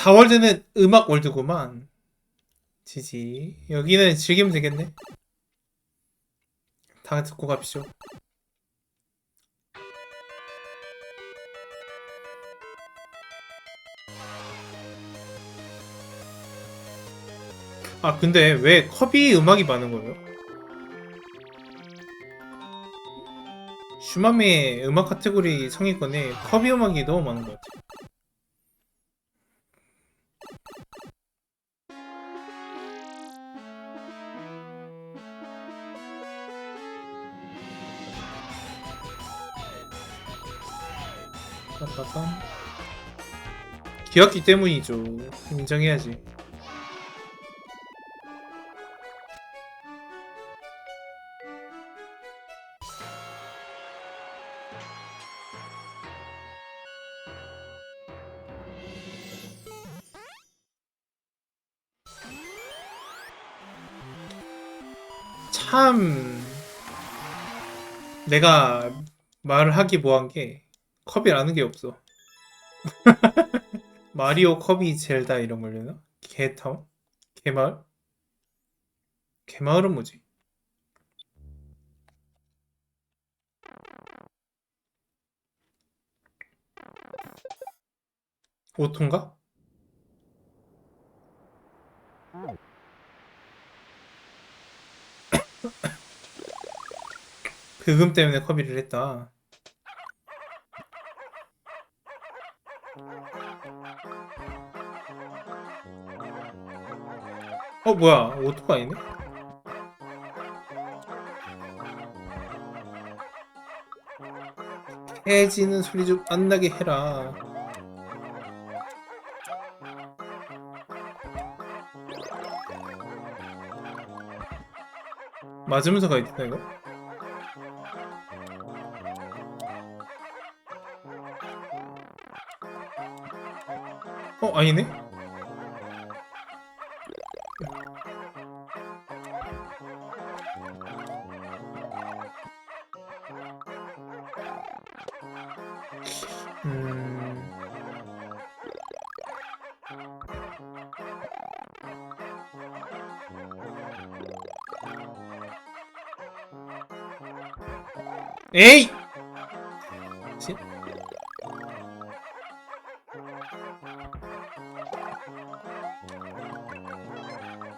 4월드는 음악 월드구만. 지지. 여기는 즐기면 되겠네. 다 듣고 갑시오. 아, 근데 왜 커비 음악이 많은 거예요? 슈마미의 음악 카테고리 상위권에 커비 음악이 너무 많은 것 같아요. 빠빠밤. 귀엽기 때문이죠. 인정해야지. 참 내가 말을 하기 뭐한 게 컵이라는 게 없어. 마리오 커비 젤다 이런 걸려나? 개타운? 개마을? 개마을은 뭐지? 오토인가? 그금 때문에 커비를 했다. 어 뭐야 오토가 아니네? 해지는 소리 좀 안 나게 해라. 맞으면서 가야 되나 이거? 어 아니네? 에이! 지-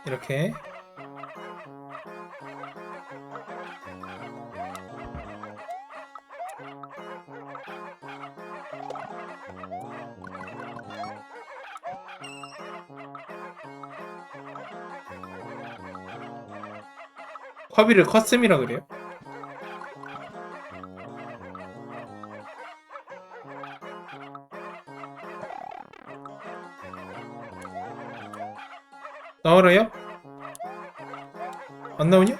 이렇게 커비를 커스텀이라 그래요? 나와라요? 안 나오냐?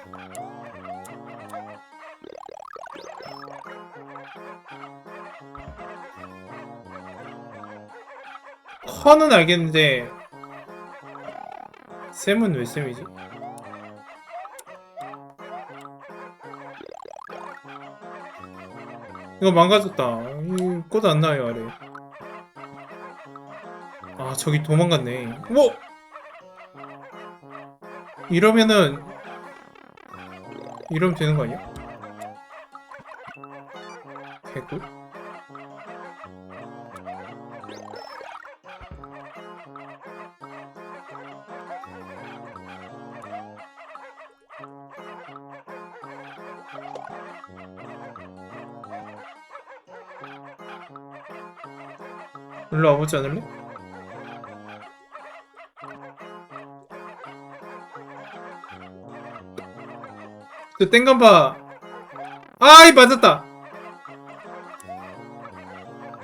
커는 알겠는데 쌤은 왜 쌤이지? 이거 망가졌다. 꽃 안 나요 아래. 아 저기 도망갔네. 뭐? 이러면은 이러면 되는 거 아니야? 개꿀. 일로 와보지 않을래? 그 땡간바. 아이 맞았다.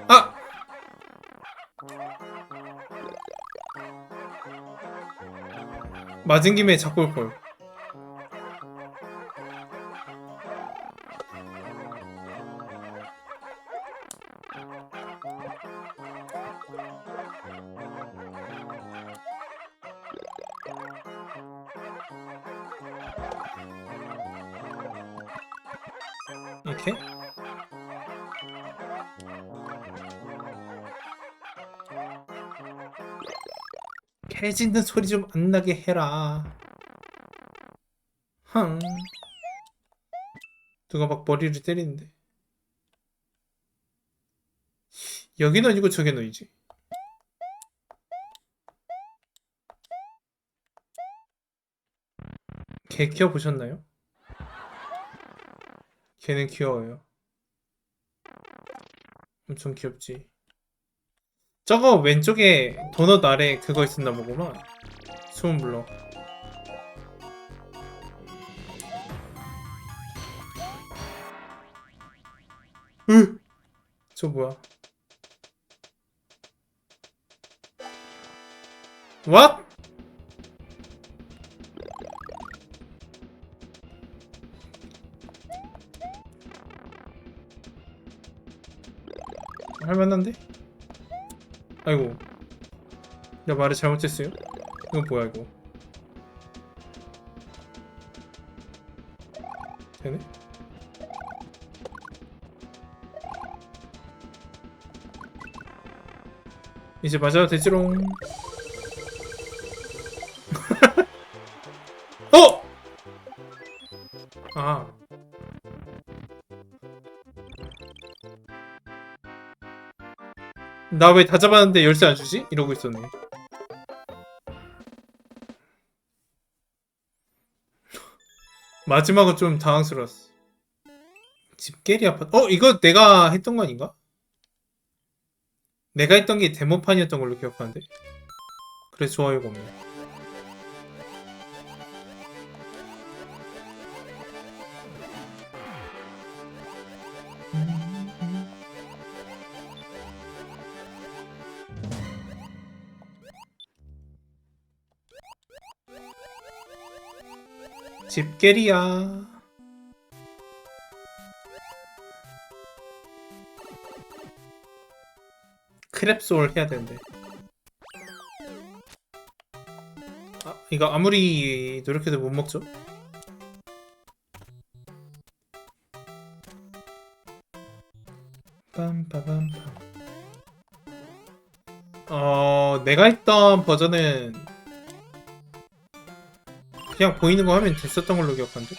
아. 맞은 김에 잡고 올걸 개 짖는 소리 좀 안 나게 해라. 흥. 누가 막 머리를 때리는데. 여기는 아니고 저게 너이지. 개 키워 보셨나요? 개는 귀여워요. 엄청 귀엽지. 저거 왼쪽에 도넛 아래 그거 있었나 보구만. 수은 불러. 으! 저 뭐야? What? 할만한데? 아이고 내가 말을 잘못했어요? 이건 뭐야 이거 되네? 이제 맞아도 되지롱 어! 아 나 왜 다 잡았는데 열쇠 안 주지? 이러고 있었네. 마지막은 좀 당황스러웠어. 집게리 아파트. 어, 이거 내가 했던 거 아닌가? 내가 했던 게 데모판이었던 걸로 기억하는데. 그래 좋아요가 없네. 집게리야. 크랩솔 해야 되는데. 아, 이거 아무리 노력해도 못 먹죠? 빰빠밤빰. 어, 내가 했던 버전은 그냥 보이는 거 하면 됐었던 걸로 기억하는데?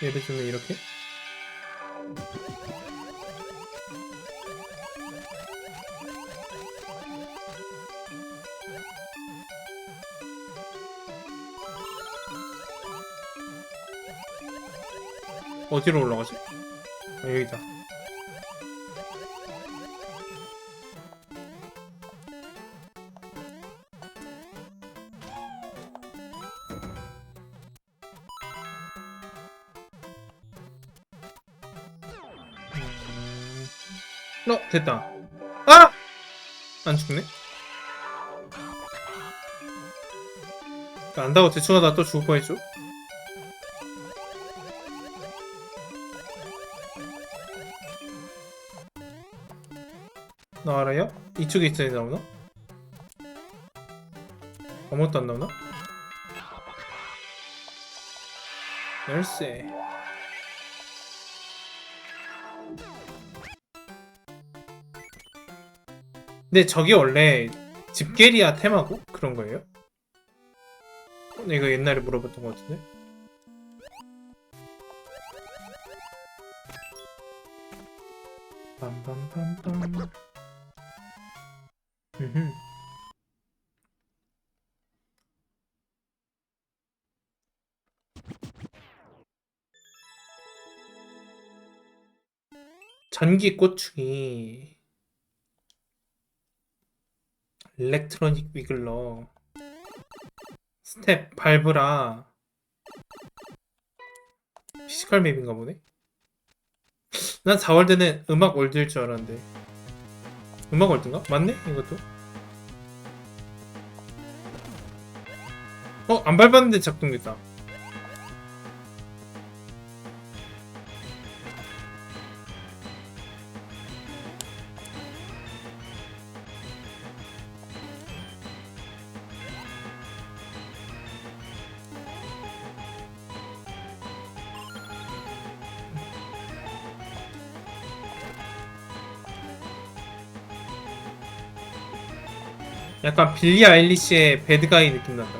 예를 들면 이렇게? 어디로 올라가지? 아, 여기다. 어, 됐다. 아! 안 죽네? 안다고 대충 하다 또 죽을 뻔했죠? 나와라요? 이쪽에 있어야 나오나? 아무것도 안 나오나? 열쇠 근데 저게 원래 집게리아 테마고? 그런 거예요? 어, 내가 옛날에 물어봤던 것 같은데? 빰빰빰빰. 전기 꼬충이 일렉트로닉 위글러 스텝 발브라 피지컬 맵인가 보네 난 4월드는 음악 월드일 줄 알았는데 음악 월드인가? 맞네? 이것도 어? 안 밟았는데 작동됐다 약간 빌리 아일리시의 배드가이 느낌 난다.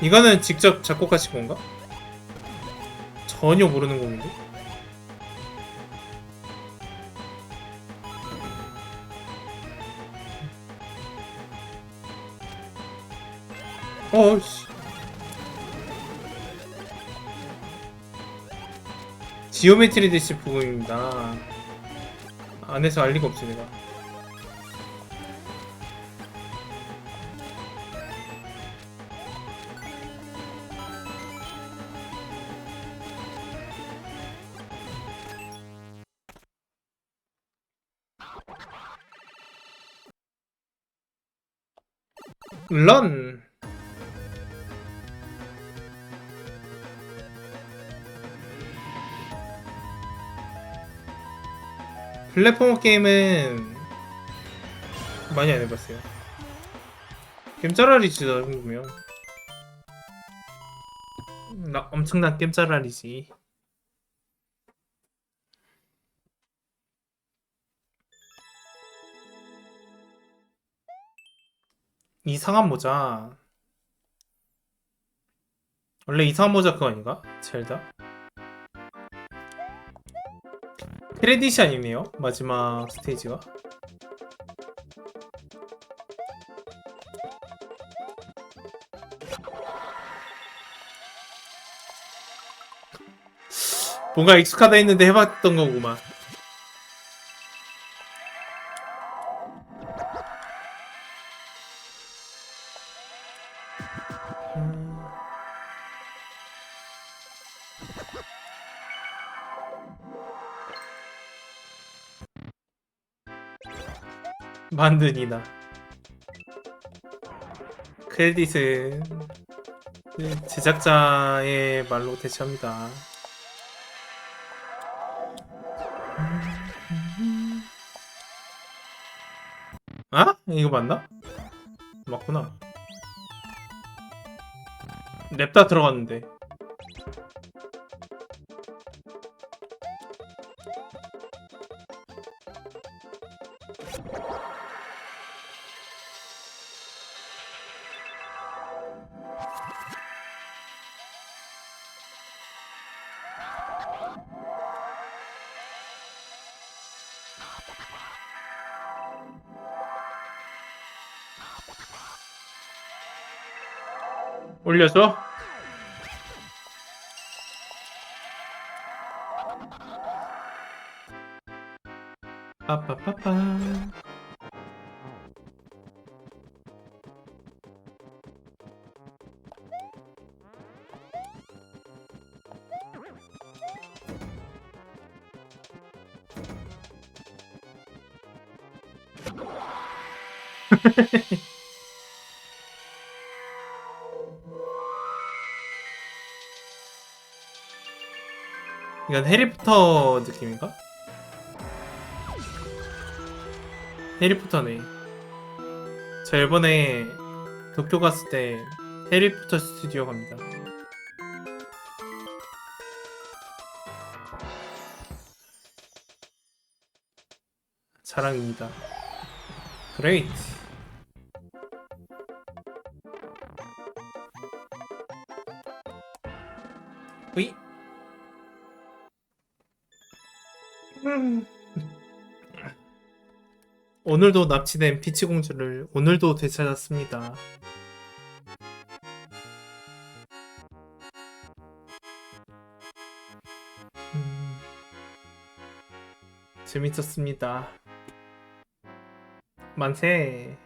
이거는 직접 작곡하신 건가? 전혀 모르는 곡인데? 어씨. 지오메트리 대시 부분입니다. 안에서 알 리가 없지 내가. 런. 플랫폼 게임은 많이 안 해봤어요. 게임 짜라리지 나 궁금해요. 나 엄청난 게임 짜라리지. 이상한 모자. 원래 이상한 모자 그거 아닌가? 젤다? 아니네요. 마지막 스테이지가. 뭔가 익숙하다 했는데 해봤던 거구만. 만든이다. 크레딧은 그 제작자의 말로 대체합니다. 아? 이거 맞나? 맞구나. 랩다 들어갔는데. 올려줘. 빠빠빠빠. 이건 해리포터 느낌인가? 해리포터네. 저 일본에 도쿄 갔을 때 해리포터 스튜디오 갑니다. 자랑입니다. 그레이트. 오늘도 납치된 피치 공주를 오늘도 되찾았습니다. 음, 재밌었습니다. 만세.